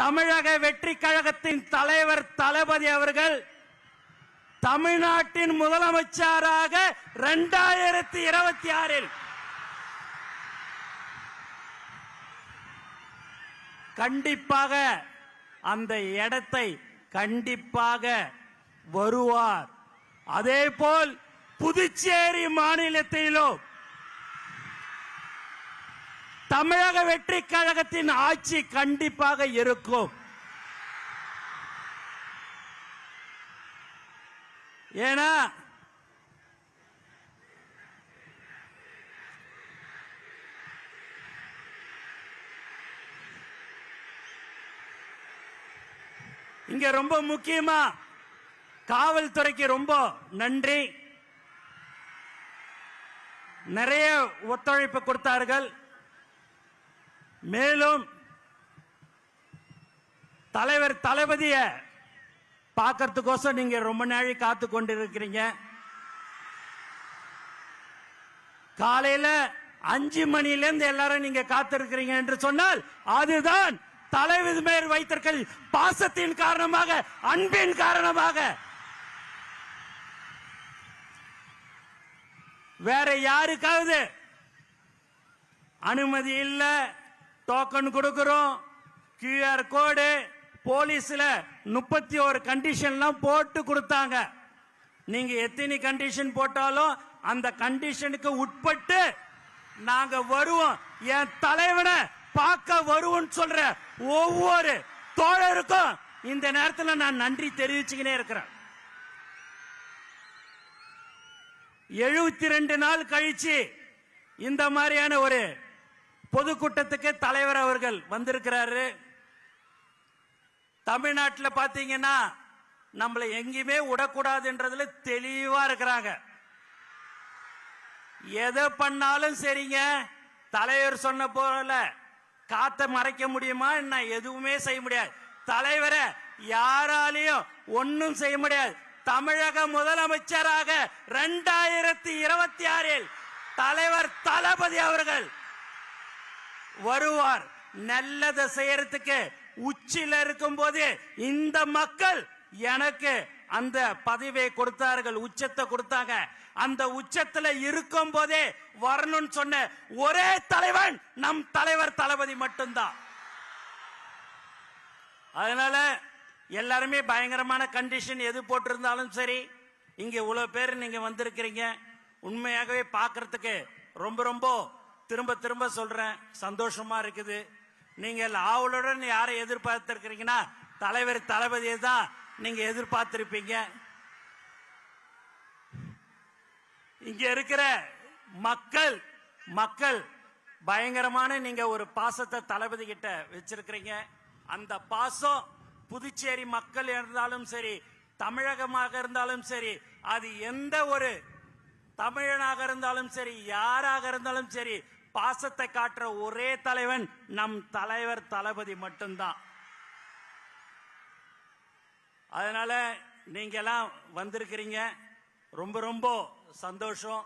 தமிழக வெற்றி கழகத்தின் தலைவர் தளபதி அவர்கள் தமிழ்நாட்டின் முதலமைச்சராக இரண்டாயிரத்தி இருபத்தி ஆறில் கண்டிப்பாக அந்த இடத்தை கண்டிப்பாக வருவார். அதே போல் புதுச்சேரி மாநிலத்திலும் தமிழக வெற்றி கழகத்தின் ஆட்சி கண்டிப்பாக இருக்கும். ஏன்னா இங்க ரொம்ப முக்கியமா காவல்துறைக்கு ரொம்ப நன்றி. நிறைய ஒத்துழைப்பு கொடுத்தார்கள். மேலும் தலைவர் தளபதிய பார்க்கறதுக்கோசம் நீங்க ரொம்ப நாளை காத்து கொண்டிருக்கிறீங்க. காலையில அஞ்சு மணில இருந்து எல்லாரும் நீங்க காத்திருக்கிறீங்க என்று சொன்னால் அதுதான் தலைவர் மேல் வைத்திருக்கிற பாசத்தின் காரணமாக அன்பின் காரணமாக. வேற யாருக்காவது அனுமதி இல்ல டோக்கன் கொடுக்கிறோம். கியூஆர் கோடு போலீஸ்ல முப்பத்தி ஒரு கண்டிஷன்லாம் போட்டு கொடுத்தாங்க. நீங்க எத்தனை கண்டிஷன் போட்டாலும் அந்த கண்டிஷனுக்கு உட்பட்டு நாங்க வருவோம். என் தலைவனை பார்க்க வருவோம்னு சொல்ற ஒவ்வொரு தோழருக்கும் இந்த நேரத்தில் நான் நன்றி தெரிவிச்சுக்கினே இருக்கிறேன். எழுபத்தி ரெண்டு நாள் கழிச்சு இந்த மாதிரியான ஒரு பொதுக்கூட்டத்துக்கு தலைவர் அவர்கள் வந்திருக்கிறாரு. தமிழ்நாட்டில் பாத்தீங்கன்னா நம்மளை எங்கேயுமே விடக்கூடாதுன்றதுல தெளிவா இருக்கிறாங்க. எதை பண்ணாலும் சரிங்க. தலைவர் சொன்ன போல காத்த மறைக்க முடியுமா என்ன? எதுவுமே செய்ய முடியாது. தலைவரை யாராலையும் ஒன்னும் செய்ய முடியாது. தமிழக முதலமைச்சராக இரண்டாயிரத்தி இருபத்தி ஆறில் தலைவர் தளபதி அவர்கள் வருவார். நல்லதை செய்யறதுக்கு உச்சில இருக்கும் போது இந்த மக்கள் எனக்கு அந்த பதவியை கொடுத்தார்கள் உச்சத்தை கொடுத்தாங்க. அந்த உச்சத்துல இருக்கும் போதே வரணும்னு சொன்ன ஒரே தலைவன் நம் தலைவர் தளபதி மட்டும்தான். அதனால எல்லாருமே பயங்கரமான கண்டிஷன் எது போட்டிருந்தாலும் சரி இங்க இவ்வளவு பேர் நீங்க வந்திருக்கிறீங்க. உண்மையாகவே பாக்குறதுக்கு ரொம்ப ரொம்ப திரும்ப திரும்ப சொல்றேன். சந்தோஷமா இருக்குது. நீங்கள் ஆவலுடன் யாரை எதிர்பார்த்திருக்கிறீங்கன்னா தலைவர் தளபதியை தான் நீங்க எதிர்பார்த்திருப்பீங்க. இங்க இருக்கிற மக்கள் மக்கள் பயங்கரமான நீங்க ஒரு பாசத்தை தளபதி கிட்ட வச்சிருக்கிறீங்க. அந்த பாசம் புதுச்சேரி மக்கள் இருந்தாலும் சரி தமிழகமாக இருந்தாலும் சரி அது எந்த ஒரு தமிழனாக இருந்தாலும் சரி யாராக இருந்தாலும் சரி பாசத்தை காட்டுற ஒரே தலைவன் நம் தலைவர் தளபதி மட்டும்தான். அதனால நீங்க எல்லாம் வந்திருக்கிறீங்க. ரொம்ப ரொம்ப சந்தோஷம்.